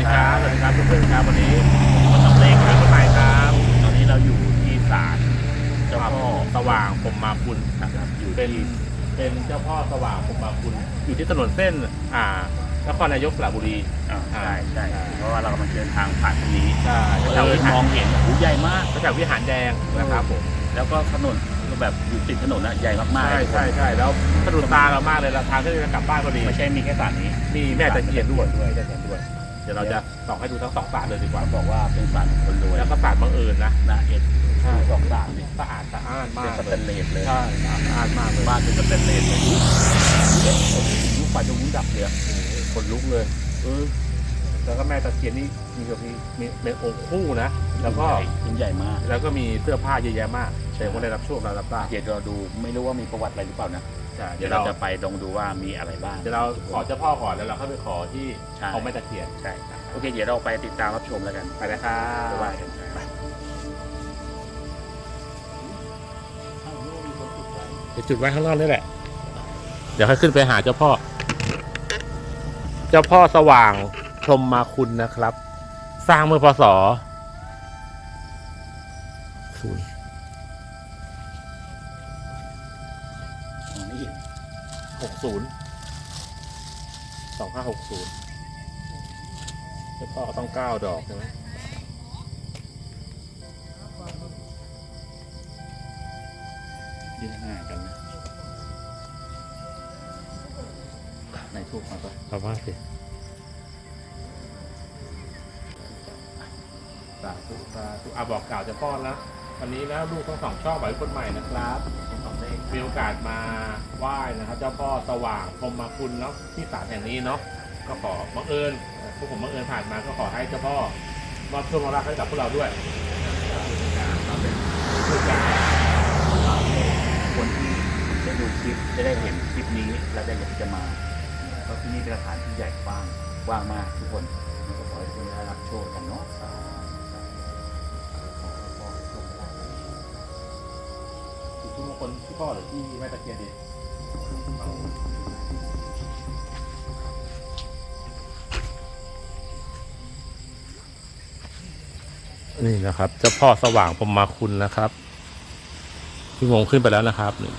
ดีครับสวัสดีครับเพื่อนๆครับวันนี้ผมต้องเล่งครับคนใหม่ครับ ตอนนี้เราอยู่ที่ศาลเจ้าพ่อสว่างพรหมาคุณนะครับ อยู่เป็นเป็นเจ้าพ่อสว่างพรหมาคุณ อยู่ที่ถนนเส้น อ่านครนายกสระบุรีอ่าใช่ใช่เพราะว่าเรากำลังเดินทางผ่านตรงนี้ใช่เราแถววิหามอรงเห็นหูใหญ่มากแถววิหารแดงนะครับผมแล้วก็ถนนก็แบบอยู่ติดถนนนะใหญ่มากๆใช่ใช่ใช่แล้วสะดุดตาเรามากเลยเราทางที่จะกลับบ้านพอดีไม่ใช่มีแค่สารนี้มีแม่ตะเคียนด้วยแม่ตะเคียนด้วยเดี๋ยวเราจะส่องให้ดูทั้งสองศาลเลยดีกว่าบอกว่าเป็นสารของคนรวยแล้วก็ศาลบังเอิญนะนะเอ็ดใช่สองสารนี่สะอาดสะอ้านมาเป็นกสเลแตยนเลสเลยใช่สะอาดมากเลยบ้านเป็นสแตนเลสเลยเอ๊ะโอ้โหยุคไฟจะวุ้นดับเลยอะคนลุกเลยเออแล้วก็แม่ตะเคียนนี่มีแบบมีมีเป็นองค์คู่นะ แล้วก็ยิ่งใหญ่มาก แล้วก็มีเสื้อผ้าเยอะแยะมากแต่คนได้รับโชคเรารับทราบเดี๋ยวเราดูไม่รู้ว่ามีประวัติอะไรหรือเปล่านะใช่เดี๋เดี๋ยยววเราเราจะไปลองดูว่ามีอะไรบ้าง เดี๋ยวเราขอเจ้าพ่อก่อนแล้วเราเข้าไปขอที่ใช่เอาแม่ตะเคียน ใช่ครับโอเค เดี๋ยวเราไปติดตามรับชมแล้วกันไปนะครับไปว่ากันไปเดี๋ยวจุดไว้ข้างนอกนี่แหละ เดี๋ยวค่อยขึ้นไปหาเจ้าพ่อ เจ้าพ่อสว่างพรหมมาคุณนะครับ สร้างเมื่อพศศูนย์ องไม่เห็นหกศูนย์สองห้าหกศูนย์เจ้าพ่อต้องเก้าดอกใช่ไหมยืนห่างกันนะในทูกมาปะเอาว่าสิสาธุสาธุอาบอกกล่าวเจ้าพ่อแล้ววันนี้นะลูกทั้งสองช่องหมายคนใหม่นะครับสองเลข มีโอกาสมาไหว้นะครับ เจ้าพ่อสว่างพรหมคุณเนาะที่ศาลแห่งนี้เนาะก็ขอบังเอิญเอ่อพวกผมบังเอิญผ่านมาก็ขอให้เจ้าพ่อมอบโชคมอบลาภให้กับพวกเราด้วยทุกอย่างคนที่ได้ดูคลิปจะได้เห็นคลิปนี้แล้วได้อยากจะมาเพราะที่นี่เป็นสถานที่ใหญ่กว้างกว้างมากทุกคนแล้วก็ขอให้ทุกคนได้รับโชคกันเนาะ คลที่พ่อหรือที่แม่ตะเคียนดีนี่นะครับเจ้าพ่อสว่างพรหมคุณนะครับพี่มงขึ้นไปแล้วนะครับนี่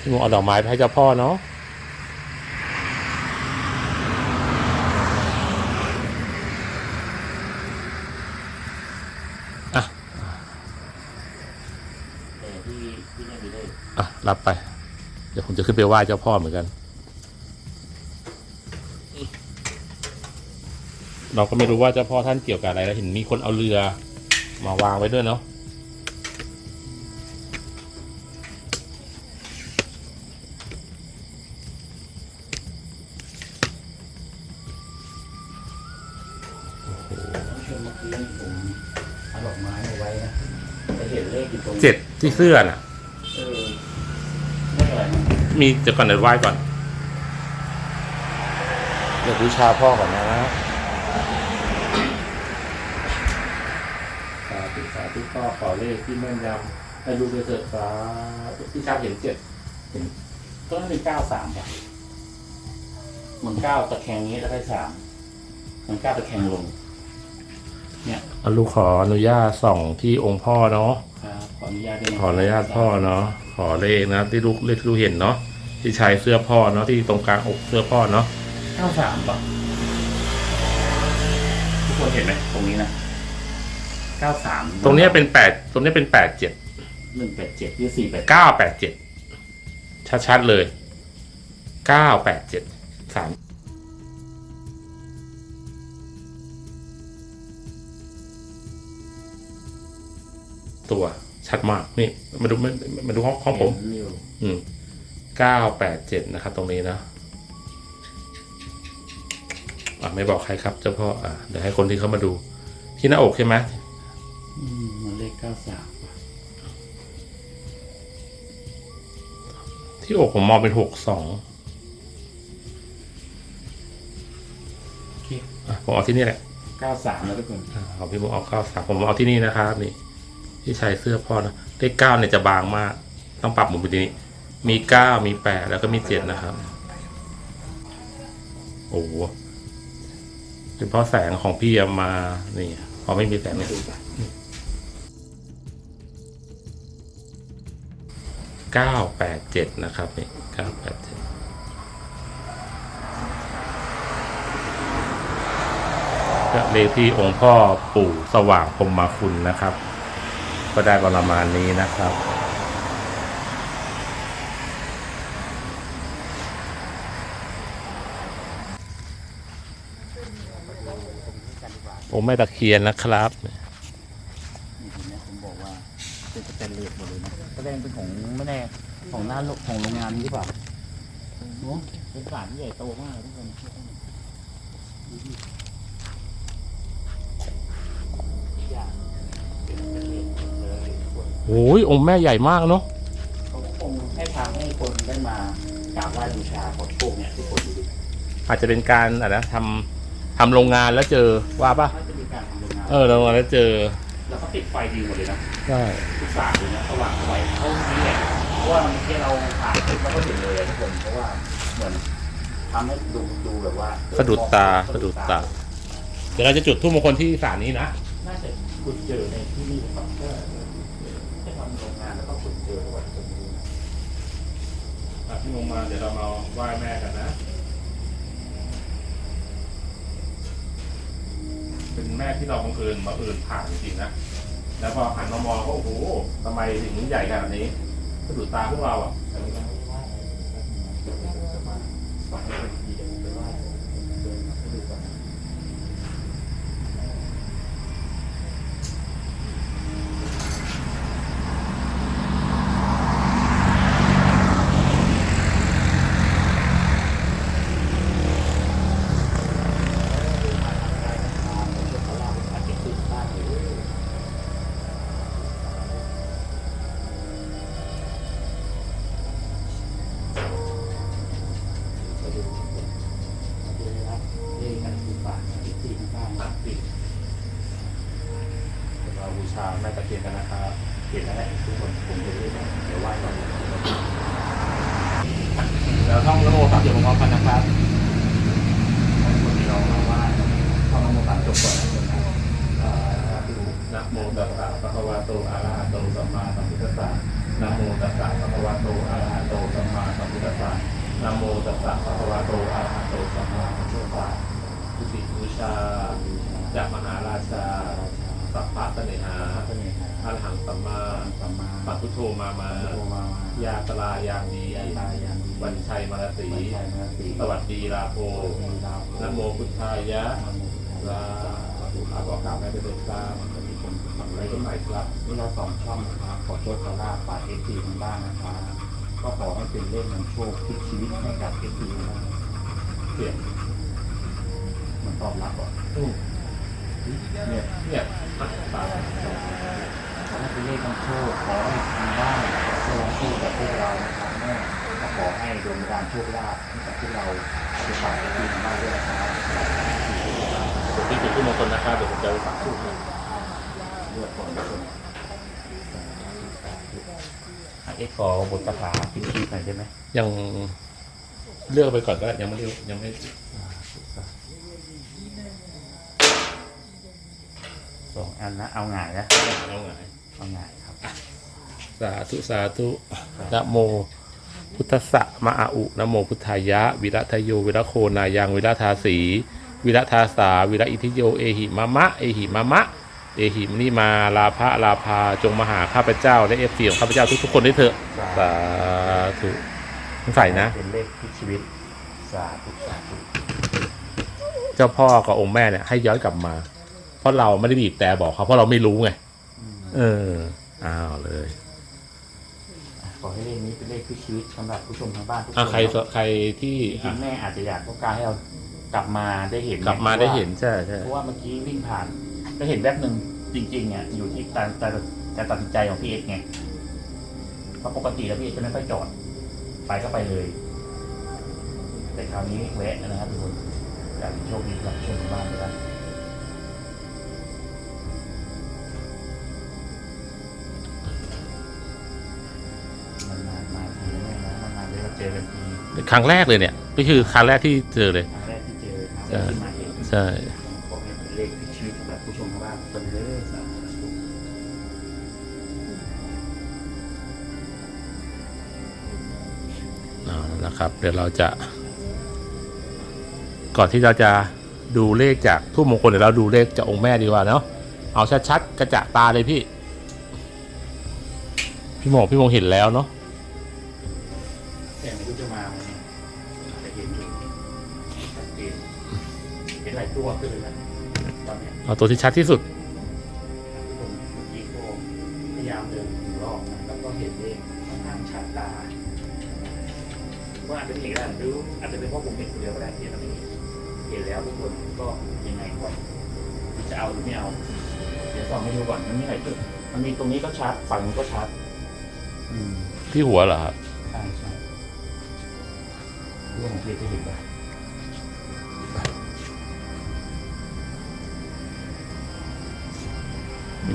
พี่มงเอาดอกไม้ไปให้เจ้าพ่อเนาะ แต่ที่ที่นี่มีเลข อะ รับไป เดี๋ยวผมจะขึ้นไปไหว้เจ้าพ่อเหมือนกัน เราก็ไม่รู้ว่าเจ้าพ่อท่านเกี่ยวกับอะไรแล้วเห็นมีคนเอาเรือ มาวางไว้ด้วยเนาะท่านผู้ชมเมื่อกี้ผมเอาดอกไม้มาไว้นะจะเห็นเลขอยู่ตรงเจ็ดที่เสื้อน่ะ เออเลขอะไรนะ มีเดี๋ยวก่อนเดี๋ยวไหว้ก่อน เดี๋ยวบูชาพ่อก่อนนะสาธุสาธุพ่อขอเลขที่แม่นยำให้ลูกไปเถิดสาธุที่ชาบเห็นเจ็ดต้นนั้นเป็นเก้าสามป่ะเหมือนเก้าตะแคงนี้แล้วได้สามเหมือนเก้าตะแคงลง เนี่ยเอาลูกขออนุญาตส่องที่องค์พ่อเนาะครับ ขออนุญาตด้วยนะขออนุญาตพ่อเนาะขอเลขนะครับที่ลูกเลขที่ลูกเห็นเนาะที่ชายเสื้อพ่อเนาะที่ตรงกลางอกเสื้อพ่อเนาะเก้าสามป่ะทุกคนเห็นไหมตรงนี้นะเก้าสามตรงเนี้ยเป็นแปดตรงเนี้ยเป็นแปดเจ็ดหนึ่งแปดเจ็ดหรือสี่แปดเก้าแปดเจ็ดชัดๆเลยเก้าแปดเจ็ดสามตัว ชัดมากนี่มาดูมามาดูห้องห้องผม อืมเก้าแปดเจ็ดนะครับ ตรงนี้นะอะไม่บอกใครครับ เจ้าพ่ออะเดี๋ยวให้คนที่เขามาดู ที่หน้าอกใช่ไหมอืมมันเลขเก้าสามป่ะที่อกผมมองเป็นหกสองโอเคอะผมเอาที่นี่แหละเก้าสามแล้วทุกคนอ่าของพี่บุ๊กเอาข้าวสามผมเอาที่นี่นะครับนี่ ที่ใช้เสื้อพ่อนะเลขเก้าเนี่ยจะบางมาก ต้องปรับหมุนไปทีนี้ มีเก้ามีแปดแล้วก็มีเจ็ดนะครับ โอ้โหเป็นเพราะแสงของพี่เอามา นี่พอไม่มีแสงเนี่ยเก้าแปดเจ็ดนะครับนี่เก้าแปดเจ็ดเลขที่องค์พ่อปู่สว่างพรหมคุณนะครับ ก็ได้ประมาณนี้นะครับองค์แม่ตะเคียนนะครับนี่เห็นไหมผมบอกว่าเป็นสแตนเลสหมดเลยนะแสดงเป็นของไม่แน่ของหน้าโรงของโรงงานหรือเปล่าเนอะเป็นสารที่ใหญ่โตมากทุกคนอย่างเป็น โอ้ยองค์แม่ใหญ่มากเนาะเขาคงให้ทางให้คนได้มากราบไหว้บูชาขอโชคเนี่ยทุกคนดูดิอาจจะเป็นการอะไรนะทำทำโรงงานแล้วเจอว่าปะน่าจะมีการทำโรงงานเออโรงงานแล้วเจอแล้วก็ติดไฟดีหมดเลยนะใช่ทุกสายเลยนะสว่างไฟเข้านี้แหละเพราะว่าเมื่อกี้เราผ่านคลิปเราก็เห็นเลยอะทุกคนเพราะว่าเหมือนทำให้ดูดูแบบว่าสะดุดตาสะดุดตา เดี๋ยวเราจะจุดทูปมงคลที่ศาลนี้นะน่าจะคุณเจอในที่นี่หรือเปล่าก็ให้ ทำโรงงานแล้วก็คุณเจอวันตรงนี้นะที่ลงมาเดี๋ยวเรามาไหว้แม่กันนะ เป็นแม่ที่เราบังเอิญมาเอิญผ่านจริงๆนะ แล้วพอหันมามองก็โอ้โหทำไมถึงใหญ่ขนาดนี้สะดุดตาพวกเราอะแต่เราอะมาฟังเป็นทีเดี๋ยวผมไปไหว้เดินให้ดูก่อนนะมาทำการนะครับเดี๋ยวเขาเล่าเป็นอาจจะตื่นบ้านเลย มาดูมาดูนะครับเลขกันคือฝากที่สี่ข้างๆติด เดี๋ยวเราบูชาแม่ตะเคียนกันนะครับ เห็นแล้วแหละทุกคนผมจะเรียกเดี๋ยวไหว้ก่อน แล้วท่องนโมสามจบพร้อมกันนะครับ คนที่เรามาไหว้เข้ามาโมตันจบก่อนนะคนนะอ่าดู นะโมตัสสะภะคะวะโตอะระหะโตสัมมาสัมพุทธัสสะนะโมตัสสะภะคะวะโตอะระหะโตสัมมาสัมพุทธัสสะนะโมตัสสะภะคะวะโตอะระหะโตสัมมาสัมพุ ทธัสสะทุติบูชาจากมหาราชา สัพพะเสนหาพระเสน่หาอรหังสัมมาสัมมาปัปพุทโธมามาโทมายาตลายามดียาตายามดีวันชัยมรสีวันชัยมรสีสวัสดีลาโภมีดาวนะโมพุทธายะนะโมพุทธาลายะสุขาบอกกล่าวแม่เป็นต้นตามจะมีคนทำอะไรอะไรก็ก็ใหใหม่ม่ครับนี่เราสองช่องนะครับขอโชคขอลาบฝากเอฟซีทางบ้านนะครับก็ขอให้เป็นเลขนำโชคพลิกชีวิตให้กับเอฟซีนะครับเปลี่ยน มันตอบรับก่อนอืมเนี่ยเนี่ยมาตามขอให้เป็นเลขนำโชคขอให้ทางบ้านขอให้โชคกับพวกเรานะครับแม่ก็ขอให้ดวงการโชคลาภให้กับพวกเราไปฝากเอฟซีทางบ้านด้วยนะครับผมที่จุดที่มงคลนะครับเดี๋ยวผมจะไปฝากทูบให้เลือกก่อนทุกคนเอ็กซ์ขอบทคาถาพิธีหน่อยได้ไหมยังเลือกไปก่อนก็ได้ยังไม่เลือกยังไม่ สองอันนะเอาหงายนะเอาไงเอาหงายครับ สาธุสาธุนะโม พุทธสะมะอาอุนะโมพุทธายะ วิรัตโยวิรโคนายังวิรทาสีวิรทาสาวิรอิทิโยเอหิมะมะเอหิมะมะเอหิมนี่มาลาภะลาภาจงมาหาข้าพเจ้าและเอฟซีของข้าพเจ้าทุกๆคนด้วยเถอะสาธุใส่นะ เป็นเลขที่ชีวิตสาธุสาธุเจ้าพ่อกับองค์แม่เนี่ยให้ย้อนกลับมาเพ ราะเราไม่ได้บีบแต่บอกเขาเพราะเราไม่รู้ไงเอออ้าวเลยขอให้เลขนี้เป็นเลขที่ชีวิตสำหรับผู้ชมทางบ้านทุกคนอะใครสใครที่จริอะงๆแม่อาจจะอยากต้องการให้เรากลับมาได้เห็นกลับมาได้เห็นใช่ใช่ เพราะว่าเมื่อกี้วิ่งผ่านก็เห็นแวบหนึ่งจริงๆอะอยู่ที่การการการตัดสินใจของพี่เอกไงเพราะปกติแล้วพี่เอกจะไม่ค่อยจอด ไปก็ไปเลย แต่คราวนี้แวะนะครับทุกคนอยากโชคดีกับชมทางบ้านไปแล้วน เจอกันทีครั้งแรกเลยเนี่ยนี่คือครั้งแรกที่เจอเลย ครั้งแรกที่เจอเกิดขึ้นมาเองใช่ขอให้เป็นเลขที่ชีวิตสำหรับผู้ชมทางบ้านเป็นเลยสาธุเอาละครับเดี๋ยวเราจะ ก่อนที่เราจะดูเลขจากทูปมงคลเดี๋ยวเราดูเลขจากองค์แม่ดีกว่าเนาะเอาชัดๆกระจะตาเลยพี่ พี่โมงพี่โมงเห็นแล้วเนาะ เนี้ยเอาตัวที่ชัดที่สุด ผมเมื่อกี้ก็พยายามเดินถึงรอบนะแล้วก็เห็นเลขค่อนข้างชัดตาว่าอาจจะไม่เห็นก็ได้หรืออาจจะเป็นเพราะผมเห็นคนเดียวก็ได้ที่เราไม่เห็นเห็นแล้วทุกคนก็ยังไงก่อนจะเอาหรือไม่เอา เดี๋ยวส่องให้ดูก่อนมันมีหลายจุดมันมีตรงนี้ก็ชัดฝั่งนี้ก็ชัด อืมที่หัวเหรอครับ ใช่ใช่เรื่องของเพจจะเห็นปะไ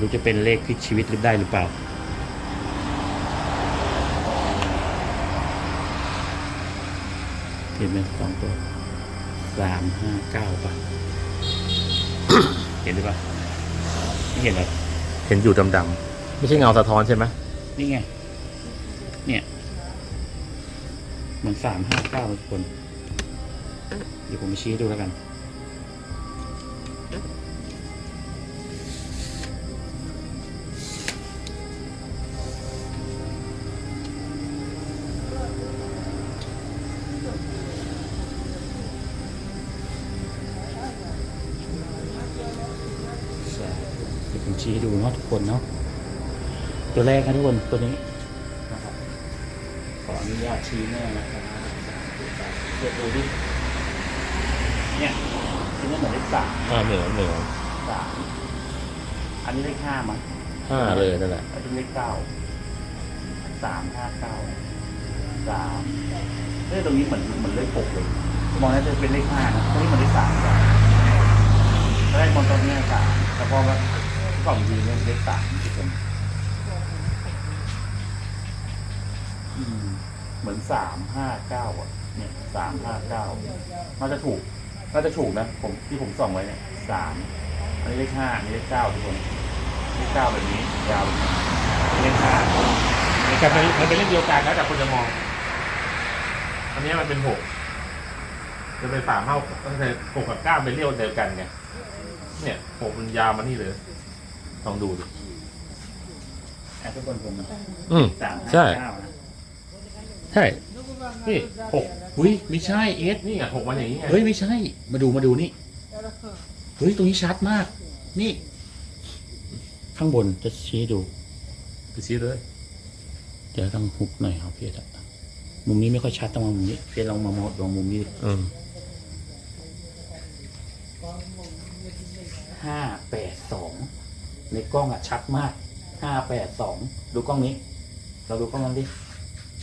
รู้จะเป็นเลขพลิกชีวิตหรือได้หรือเปล่า เห็นไหมสองตัวสามห้าเก้าป่ะ เห็นหรือเปล่าไม่เห็นหรอเห็นอยู่ดำๆไม่ใช่เงาสะท้อนใช่ไหมนี่ไง เนี่ยเหมือนสามห้าเก้าทุกคน เดี๋ยวผมไปชี้ให้ดูแล้วกัน เนาะทุกคนเนาะตัวแรกนะทุกคนตัวนี้นะครับขออนุญาตชี้แม่นะครับเดี๋ยวดูดิเนี่ยอันนี้เหมือนเลขสามอ่าเหนือเหนือสามอันนี้เลขห้ามั้งห้าเลยนั่นแหละอันนี้เลขเก้าสามห้าเก้าสามเอ้ยตรงนี้เหมือนเหมือนเลขหกเลยมองน่าจะเป็นเลขห้านะตรงนี้เหมือนเลขสามเลยแล้วไอ้มองตรงนี้สามแต่พอว่า กล่องดีเนี่ยเลขสามทุกคนอืมเหมือนสามห้าเก้าอะ เนี่ยสามห้าเก้าน่าจะถูก น่าจะถูกนะ ผมที่ผมส่องไว้เนี่ยสามอันนี้เลขห้าอันนี้เลขเก้าทุกคนเลขเก้าแบบนี้ยาวเลขห้าเลขแต่ห้ามันเป็นเลขเดียวกันแล้วแต่คนจะมอง อันนี้มันเป็นหกจะเป็นสามเท่าตั้งแต่หกกับเก้าเป็นเรียวเดียวกันไงเนี่ยหกมันยาวมานี่เลย ลองดูดิอะทุกคนผมอืม สามห้าใช่ เก้านะใช่ นี่หกอุ้ยไม่ใช่เอสนี่ไงหกมันอย่างนี้ไงเฮ้ยไม่ใช่ มาดูมาดูนี่ เฮ้ย ตรงนี้ชัดมาก นี่ ข้างบนจะชี้ให้ดู ไปชี้เลย เดี๋ยวต้องหุบหน่อยครับพี่อะมุมนี้ไม่ค่อยชัดต้องมามุมนี้เพียลองมามองลองมุมนี้ดิอืมห้าแปดสอง ในกล้องอะชัดมากห้าแปดสองดูกล้องนี้ เราดูกล้องนั้นดิ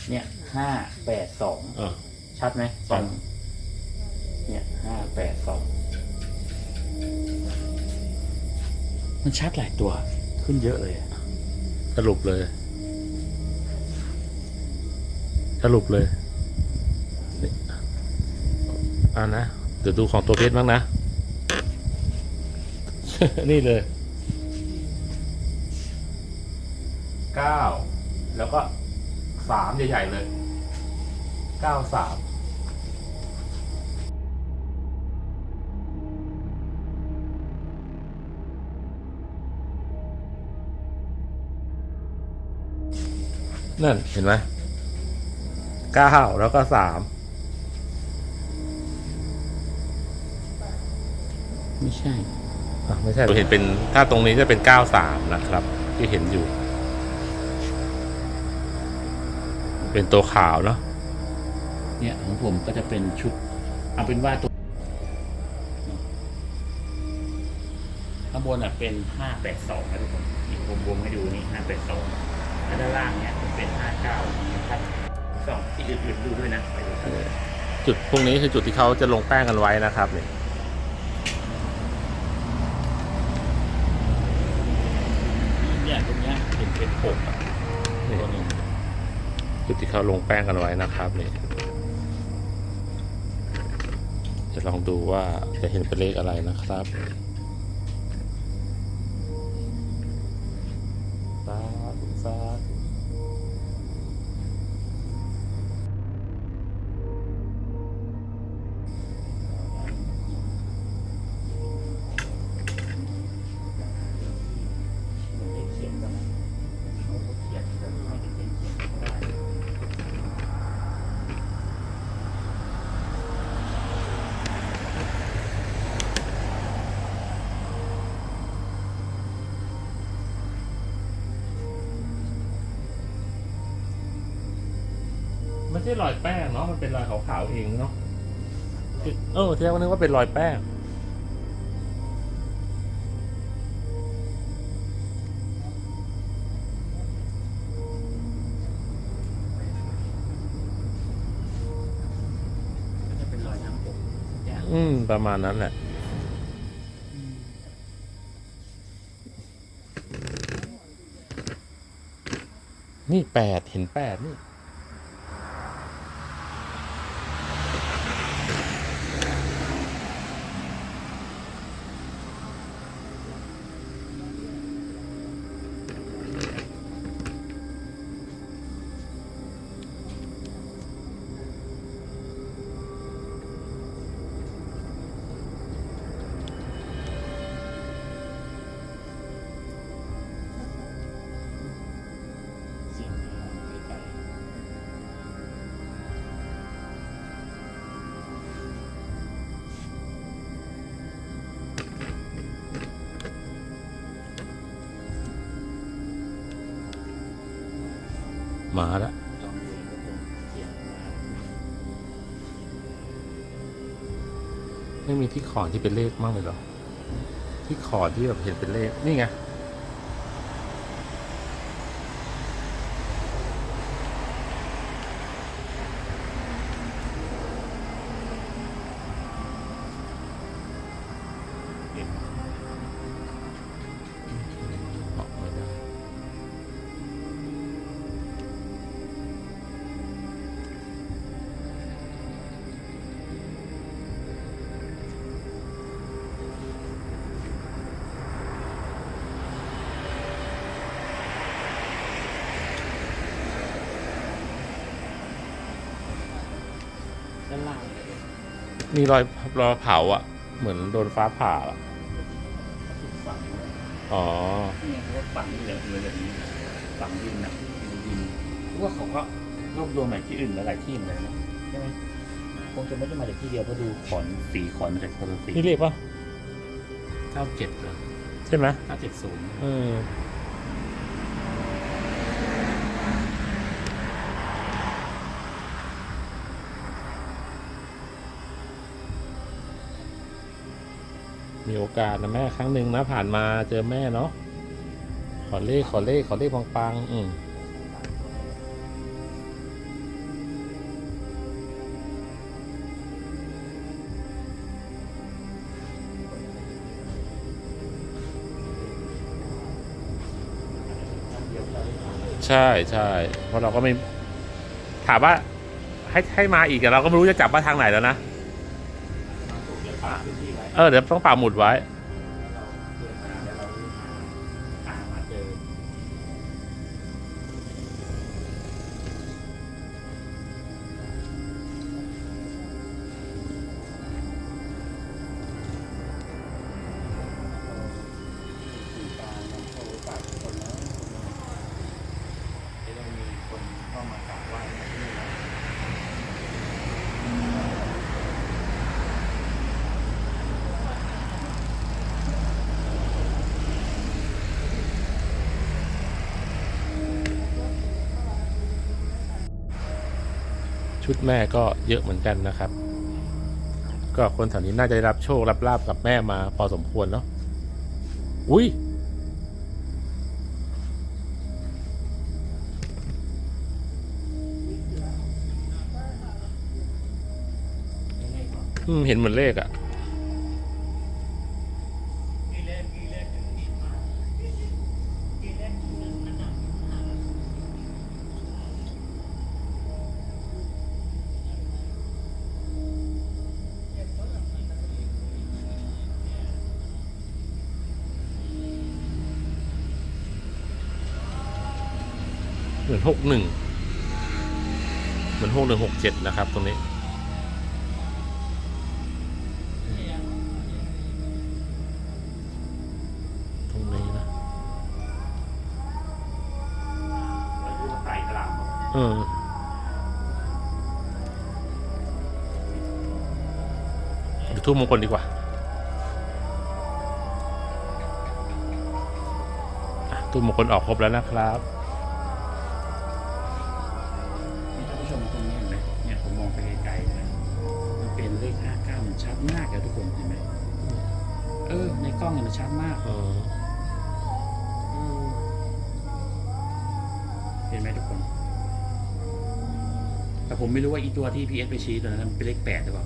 เนี่ยห้าแปดสองอ่า ชัดไหมชัดเนี่ยห้าแปดสองมันชัดหลายตัว ขึ้นเยอะเลยอะสรุปเลย สรุปเลยนี่อ่านะ เดี๋ยวดูของตัวเพชรบ้างนะ นี่เลย เก้าแล้วก็สามใหญ่ๆเลยเก้าสามนั่นเห็นไหมเก้าแล้วก็สามไม่ใช่อะไม่ใช่เห็นเป็นถ้าตรงนี้จะเป็นเก้าสามนะครับ ที่เห็นอยู่ เป็นตัวขาวเนาะเนี่ยของผมก็จะเป็นชุด เอาเป็นว่าตัวข้างบนอะเป็นห้าแปดสองนะทุกคนนี่ผมวงให้ดูนี่ห้าแปดสองแล้วด้านล่างเนี่ยมันเป็นห้าเก้าครับสองที่อื่นๆดูด้วยนะไปดูกันจุดพวกนี้คือจุดที่เขาจะลงแป้งกันไว้นะครับเนี่ยเนี่ยตรงเนี้ยเห็นเป็นหกอะตัวหนึ่ง จุดที่เขาลงแป้งกันไว้นะครับนี่จะลองดูว่าจะเห็นเป็นเลขอะไรนะครับ ช่รอยแป้งเนาะ มันเป็นรอยขาวๆเองเนาะ เออที่แรกก็นึกว่าเป็นรอยแป้ง ก็จะเป็นรอยน้ำปกอย่างอืม ประมาณนั้นแหละ นี่แปดเห็นแปดนี่ มาแล้วไม่มีที่ขอนที่เป็นเลขมากเลยหรอ ที่ขอนที่แบบเห็นเป็นเลข นี่ไง ด้านล่างมีรอยรอยเผาอะ เหมือนโดนฟ้าผ่าอะถูกฝังไว้อ๋อ เนี่ยเขาก็ฝังอยู่แบบเลยแบบนี้ฝังดินนะดินเพราะว่าเขาก็รวบรวมมาที่อื่นหลายๆที่เหมือนกันนะใช่ไหมคงจะไม่ได้มาจากที่เดียวเพราะดูขอนสีขอนมาจากคนละสีนี่เลขปะเก้าเจ็ดเลยใช่ไหมเก้าเจ็ดศูนย์เออ มีโอกาสนะแม่ครั้งหนึ่งนะผ่านมาเจอแม่เนาะขอเลขขอเลขขอเลขปังๆอืมใช่ใช่เพราะเราก็ไม่ถามว่าให้ให้มาอีกอะเราก็ไม่รู้จะจับว่าทางไหนแล้วนะ เออเดี๋ยวต้องป่าหมุดไว้ ชุดแม่ก็เยอะเหมือนกันนะครับ ก็คนแถวนี้น่าจะได้รับโชครับลาบกับแม่มาพอสมควรเนาะอุ้ยอืมเห็นเหมือนเลขอะ อนหกหนึ่งเหมือนหกหนึ่งหกเจ็ดนะครับ ตรงนี้ ตรงนี้นะ เออดูทูบมงคลดีกว่าอะทูบมงคลออกครบแล้วนะครับ มันชัดมากเลยทุกคนเห็นไหมเออ ในกล้องเนี่ยมันชัดมากเออเห็นไหมทุกคน แต่ผมไม่รู้ว่าอีตัวที่พีเอสไปชี้ตัวนั้นมันเป็นเลขแปดหรือเปล่า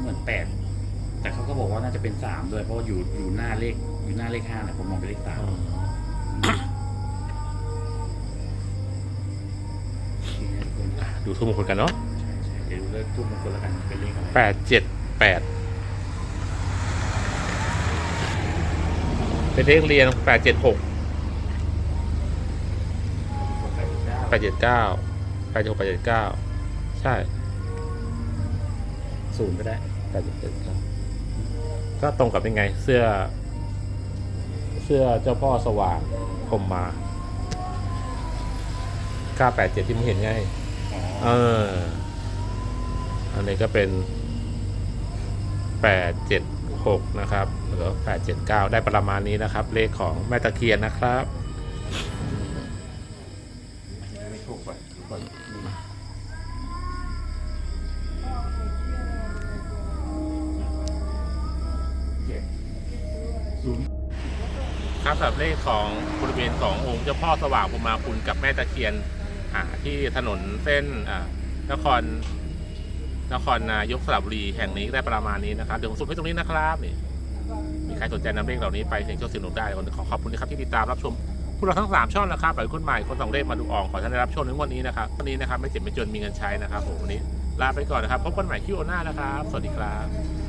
เหมือนแปด แต่เขาก็บอกว่าน่าจะเป็นสามด้วย เพราะว่าอยู่อยู่หน้าเลข อยู่หน้าเลขห้านะผมมองเป็นเลขสามอืมนี่นะทุกคนอะดูทูบมงคลกันเนาะใช่ใช่เดี๋ยวดูเลขทุกมงคลแล้วกันเป็นเลขอะไรแปดเจ็ด แปดเป็นเลขเรียงแปดเจ็ดหกแปดเจ็ดเก้าแปดเจ็ดหกแปดเจ็ดเก้าใช่ศูนย์ก็ได้แปดเจ็ดเจ็ดเก้าก็ตรงกับยังไง เสื้อ เสื้อเจ้าพ่อสว่างผมมาเก้าแปดเจ็ดที่มึงเห็นไงอ๋อเออ อันนี้ก็เป็น แปดเจ็ดหกนะครับหรือแปดเจ็ดเก้าได้ประมาณนี้นะครับ เลขของแม่ตะเคียนนะครับครับสำหรับเลขของบริเวณขององค์เจ้าพ่อสว่างพรหมาคุณกับแม่ตะเคียนที่ถนนเส้นอ่านคร นครนายกสระบุรีแห่งนี้ได้ประมาณนี้นะครับเดี๋ยวผมสุ่มให้ตรงนี้นะครับนี่มีใครสนใจนำเลขเหล่านี้ไปเสี่ยงโชคเสี่ยงดวงได้ขอขอบคุณนะครับที่ติดตามรับชมพวกเราทั้งสามช่องนะครับหลายคนใหม่คนสองเลขมาดูอ่องขอท่านได้รับชมในวันนี้นะครับวันนี้นะครับไม่เจ็บไม่จนมีเงินใช้นะครับผมวันนี้ลาไปก่อนนะครับพบกันใหม่คิวโอหน้านะครับ สวัสดีครับ